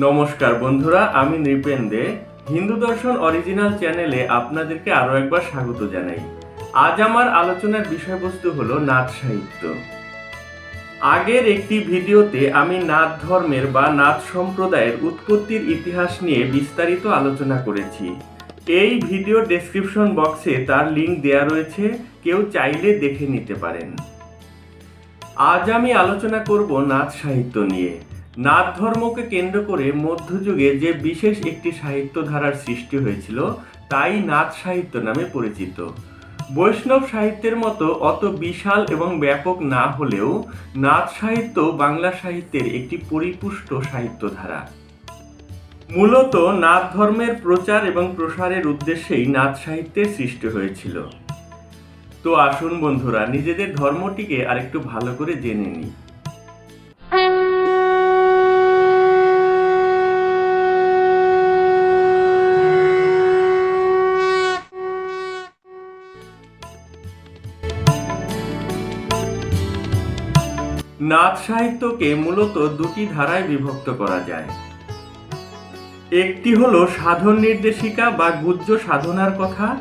নমস্কার বন্ধুরা, আমি নৃপেন দে। হিন্দু দর্শন অরিজিনাল চ্যানেলে আপনাদেরকে আরও একবার স্বাগত জানাই। আজ আমার আলোচনার বিষয়বস্তু হলো নাথ সাহিত্য। আগের একটি ভিডিওতে আমি নাথ ধর্মের বা নাথ সম্প্রদায়ের উৎপত্তির ইতিহাস নিয়ে বিস্তারিত আলোচনা করেছি। এই ভিডিও ডেসক্রিপশন বক্সে তার লিংক দেয়া রয়েছে, কেউ চাইলে দেখে নিতে পারেন। আজ আমি আলোচনা করব নাচ সাহিত্য নিয়ে। নাথ ধর্মকে কেন্দ্র করে মধ্যযুগে যে বিশেষ একটি সাহিত্য ধারার সৃষ্টি হয়েছিল, তাই নাথ সাহিত্য নামে পরিচিত। বৈষ্ণব সাহিত্যের মতো অত বিশাল এবং ব্যাপক না হলেও নাথ সাহিত্য বাংলা সাহিত্যের একটি পরিপুষ্ট সাহিত্য ধারা মূলত নাথ ধর্মের প্রচার এবং প্রসারের উদ্দেশ্যেই নাথ সাহিত্যের সৃষ্টি হয়েছিল। তো আসুন বন্ধুরা, নিজেদের ধর্মটিকে আরেকটু ভালো করে জেনে নিই। নাথ সাহিত্যকে মূলত দুটি ধারায় বিভক্ত করা যায়। একটি হলো সাধন নির্দেশিকা বা গুজ্জ সাধনার কথা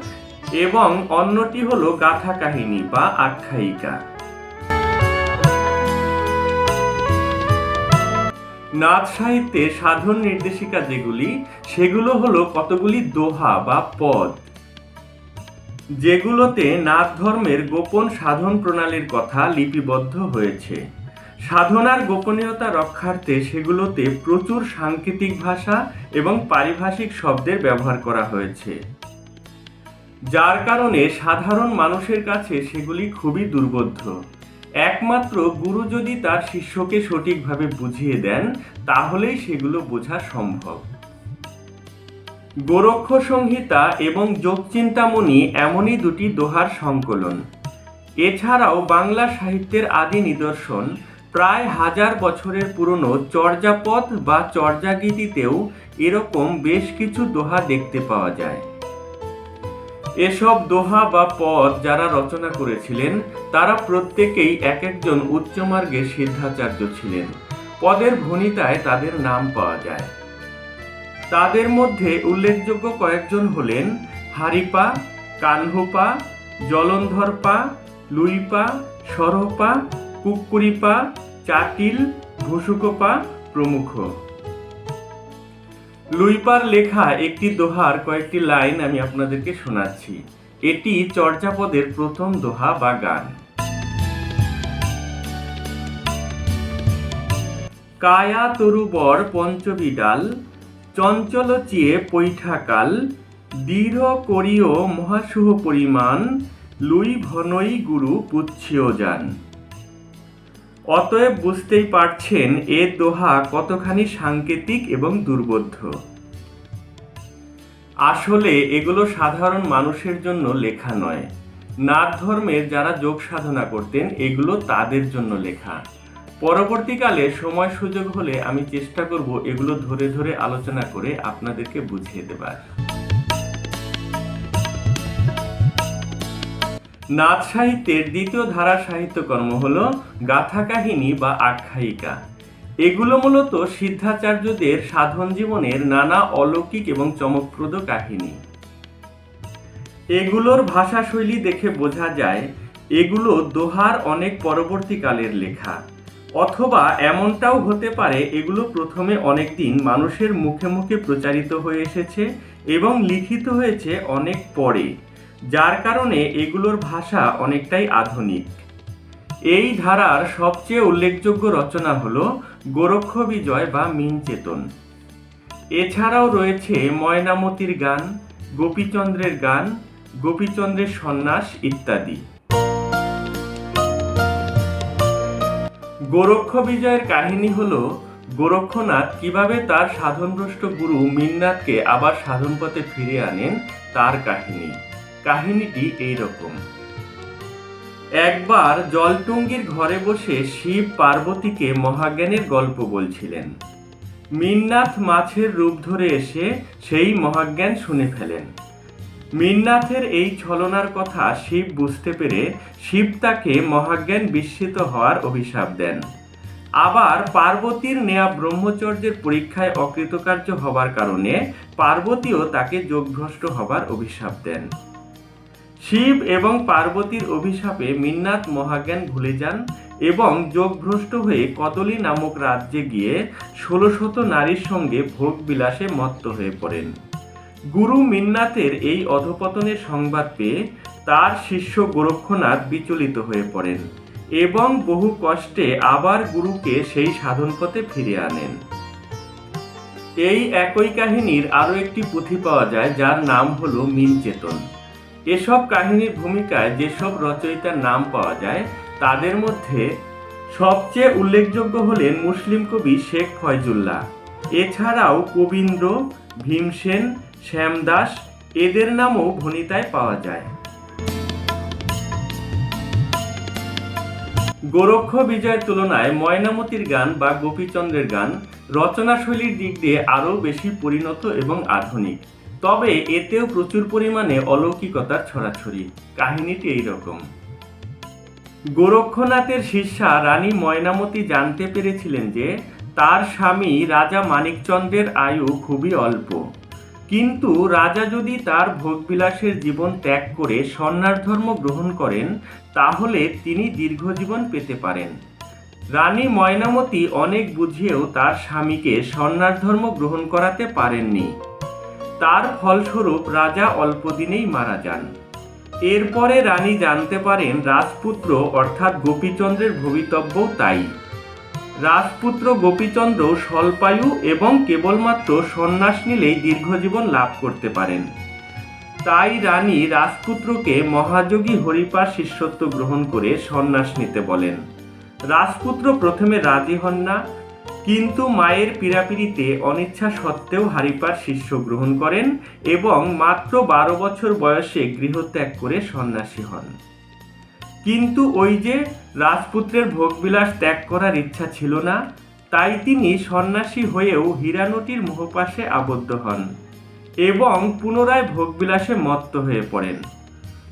এবং অন্যটি হলো গাথা কাহিনী বা আখ্যায়িকা। নাচ সাহিত্যে সাধন নির্দেশিকা যেগুলি, সেগুলো হলো কতগুলি দোহা বা পদ। যেগুলোতে নাথ ধর্মের গোপন সাধন প্রণালীর কথা লিপিবদ্ধ হয়েছে। সাধনার গোপনীয়তা রক্ষার্থে সেগুলোতে প্রচুর সাংকেতিক ভাষা এবং পারিভাষিক শব্দের ব্যবহার করা হয়েছে। যার কারণে সাধারণ মানুষের কাছে সেগুলি খুবই দুর্বোধ্য। একমাত্র গুরু যদি তার শিষ্যকে সঠিকভাবে বুঝিয়ে দেন, তাহলেই সেগুলো বোঝা সম্ভব। গোরক্ষ সংহিতা এবং যোগচিন্তামণি এমনই দুটি দোহার সংকলন। এছাড়াও বাংলা সাহিত্যের আদি নিদর্শন প্রায় হাজার বছরের পুরনো চর্যাপদ বা চর্যাগীতিতেও এরকম বেশ কিছু দোহা দেখতে পাওয়া যায়। এসব দোহা বা পদ যারা রচনা করেছিলেন, তারা প্রত্যেকেই এক একজন উচ্চমার্গের সিদ্ধাচার্য ছিলেন। পদের ভনিতায় তাদের নাম পাওয়া যায়। তাদের মধ্যে উল্লেখযোগ্য কয়েকজন হলেন হারিপা, কানহুপা, জলন্ধরপা, লুইপা, সরহপা কুকুরিপা, চাটিল, ভুসুকোপা প্রমুখ। লুইপার লেখা একটি দোহার কয়েকটি লাইন আমি আপনাদেরকে শোনাচ্ছি। এটি চর্যাপদের প্রথম দোহা বা গান। কায়া তরুবর পঞ্চবিডাল চঞ্চল চিয়ে পৈঠাকাল দৃঢ় করিও মহাশুভ পরিমাণ, লুই ভনই গুরু পুচ্ছিও যান। অতএব বুঝতেই পারছেন এ দোহা কতখানি সাংকেতিক এবং দুর্বোধ্য। আসলে এগুলো সাধারণ মানুষের জন্য লেখা নয়। নাথ ধর্মের যারা যোগ সাধনা করতেন, এগুলো তাদের জন্য লেখা। পরবর্তীকালে সময় সুযোগ হলে আমি চেষ্টা করব এগুলো ধরে ধরে আলোচনা করে আপনাদেরকে বুঝিয়ে দেবার। নাথ সাহিত্যের দ্বিতীয় ধারা সাহিত্যকর্ম হল গাথা কাহিনী বা আখ্যায়িকা। এগুলো মূলত সিদ্ধাচার্যদের সাধন জীবনের নানা অলৌকিক এবং চমকপ্রদ কাহিনী। এগুলোর ভাষাশৈলী দেখে বোঝা যায়, এগুলো দোহার অনেক পরবর্তীকালের লেখা। অথবা এমনটাও হতে পারে, এগুলো প্রথমে অনেকদিন মানুষের মুখে মুখে প্রচারিত হয়ে এসেছে এবং লিখিত হয়েছে অনেক পরে। যার কারণে এগুলোর ভাষা অনেকটাই আধুনিক। এই ধারার সবচেয়ে উল্লেখযোগ্য রচনা হল গোরক্ষ বিজয় বা মিনচেতন এছাড়াও রয়েছে ময়নামতির গান, গোপীচন্দ্রের গান, গোপীচন্দ্রের সন্ন্যাস ইত্যাদি। গোরক্ষ বিজয়ের কাহিনী হল গোরক্ষনাথ কীভাবে তার সাধনভ্রষ্ট গুরু মিননাথকে আবার সাধন পথে ফিরে আনেন তার কাহিনী। কাহিনীটি এই রকম একবার জলটুঙ্গির ঘরে বসে শিব পার্বতীকে মহাজ্ঞানের গল্প বলছিলেন। মিননাথ মাছের রূপ ধরে এসে সেই মহাজ্ঞান শুনে ফেলেন। মিননাথের এই ছলনার কথা শিব বুঝতে পেরে শিব তাকে মহাজ্ঞান বিস্মিত হওয়ার অভিশাপ দেন। আবার পার্বতীর নেয়া ব্রহ্মচর্যের পরীক্ষায় অকৃতকার্য হবার কারণে পার্বতীও তাকে যোগভ্রষ্ট হবার অভিশাপ দেন। শিব এবং পার্বতীর অভিশাপে মিন্নাত মহাজ্ঞান ভুলে যান এবং যোগভ্রষ্ট হয়ে কদলী নামক রাজ্যে গিয়ে ষোলো শত নারীর সঙ্গে ভোগ বিলাসে মত্ত হয়ে পড়েন। গুরু মিন্নাতের এই অধপতনের সংবাদ পেয়ে তার শিষ্য গোরক্ষনাথ বিচলিত হয়ে পড়েন এবং বহু কষ্টে আবার গুরুকে সেই সাধন পথে ফিরে আনেন। এই একই কাহিনীর আরও একটি পুঁথি পাওয়া যায় যার নাম হলো মিনচেতন। এসব কাহিনীর ভূমিকায় যেসব রচয়িতার নাম পাওয়া যায়, তাদের মধ্যে সবচেয়ে উল্লেখযোগ্য হলেন মুসলিম কবি শেখ ফয়জুল্লাহ। এছাড়াও কবীন্দ্র, ভীমসেন, শ্যামদাস, এদের নামও ভনিতায় পাওয়া যায়। গোরক্ষ বিজয়ের তুলনায় ময়নামতির গান বা গোপীচন্দ্রের গান রচনাশৈলীর দিক দিয়ে আরও বেশি পরিণত এবং আধুনিক। তবে এতেও প্রচুর পরিমাণে অলৌকিকতার ছড়াছড়ি। কাহিনীটি এইরকম। গোরক্ষনাথের শিষ্যা রানী ময়নামতি জানতে পেরেছিলেন যে, তার স্বামী রাজা মানিকচন্দ্রের আয়ু খুবই অল্প। কিন্তু রাজা যদি তার ভোগবিলাসের জীবন ত্যাগ করে সন্ন্যাস ধর্ম গ্রহণ করেন, তাহলে তিনি দীর্ঘজীবন পেতে পারেন। রানী ময়নামতি অনেক বুঝিয়েও তার স্বামীকে সন্ন্যাস ধর্ম গ্রহণ করাতে পারেননি। তার ফলস্বরূপ রাজা অল্প দিনেই মারা যান। এরপরে রানী জানতে পারেন রাজপুত্র অর্থাৎ গোপীচন্দ্রের ভবিতব্য তাই। রাজপুত্র গোপীচন্দ্র স্বল্পায়ু এবং কেবলমাত্র সন্ন্যাস নিলেই দীর্ঘজীবন লাভ করতে পারেন। তাই রানী রাজপুত্রকে মহাযোগী হরিপার শিষ্যত্ব গ্রহণ করে সন্ন্যাস নিতে বলেন। রাজপুত্র প্রথমে রাজি হন না কিন্তু মায়ের পীড়াপিড়িতে অনিচ্ছা সত্ত্বেও হারিপার শিষ্য গ্রহণ করেন এবং মাত্র বারো বছর বয়সে গৃহত্যাগ করে সন্ন্যাসী হন। কিন্তু ওই যে রাজপুত্রের ভোগবিলাস ত্যাগ করার ইচ্ছা ছিল না, তাই তিনি সন্ন্যাসী হয়েও হীরানটির মোহপাশে আবদ্ধ হন এবং পুনরায় ভোগবিলাসে মত্ত হয়ে পড়েন।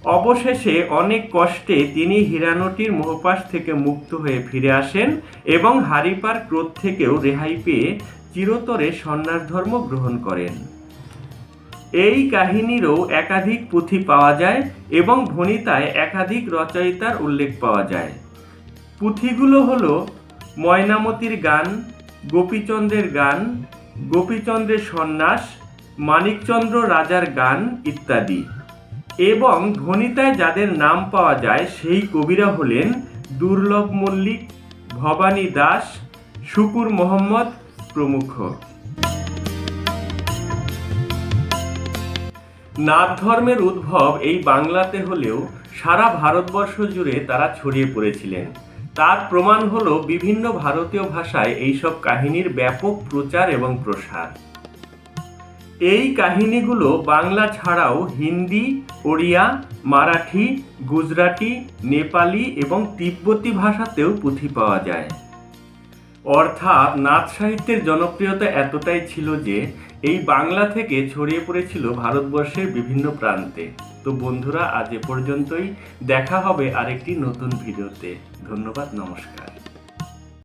অবশেষে অনেক কষ্টে তিনি হীরানটির মোহপাশ থেকে মুক্ত হয়ে ফিরে আসেন এবং হারিপার ক্রোধ থেকেও রেহাই পেয়ে চিরতরে সন্ন্যাস ধর্ম গ্রহণ করেন। এই কাহিনীরও একাধিক পুঁথি পাওয়া যায় এবং ভণিতায় একাধিক রচয়িতার উল্লেখ পাওয়া যায়। পুঁথিগুলো হল ময়নামতির গান, গোপীচন্দ্রের গান, গোপীচন্দ্রের সন্ন্যাস, মানিকচন্দ্র রাজার গান ইত্যাদি। এবং ধ্বনিতায় যাদের নাম পাওয়া যায়, সেই কবিরা হলেন দুর্লভ মল্লিক, ভবানী দাস, শুকুর মোহাম্মদ প্রমুখ। নাথ ধর্মের উদ্ভব এই বাংলাতে হলেও সারা ভারতবর্ষ জুড়ে তারা ছড়িয়ে পড়েছিলেন। তার প্রমাণ হলো বিভিন্ন ভারতীয় ভাষায় এইসব কাহিনীর ব্যাপক প্রচার এবং প্রসার। এই কাহিনীগুলো বাংলা ছাড়াও হিন্দি, ওড়িয়া, মারাঠি, গুজরাটি, নেপালি এবং তিব্বতী ভাষাতেও পুঁথি পাওয়া যায়। অর্থাৎ নাচ সাহিত্যের জনপ্রিয়তা এতটাই ছিল যে এই বাংলা থেকে ছড়িয়ে পড়েছিল ভারতবর্ষের বিভিন্ন প্রান্তে। তো বন্ধুরা, আজ এ পর্যন্তই। দেখা হবে আরেকটি নতুন ভিডিওতে। ধন্যবাদ, নমস্কার।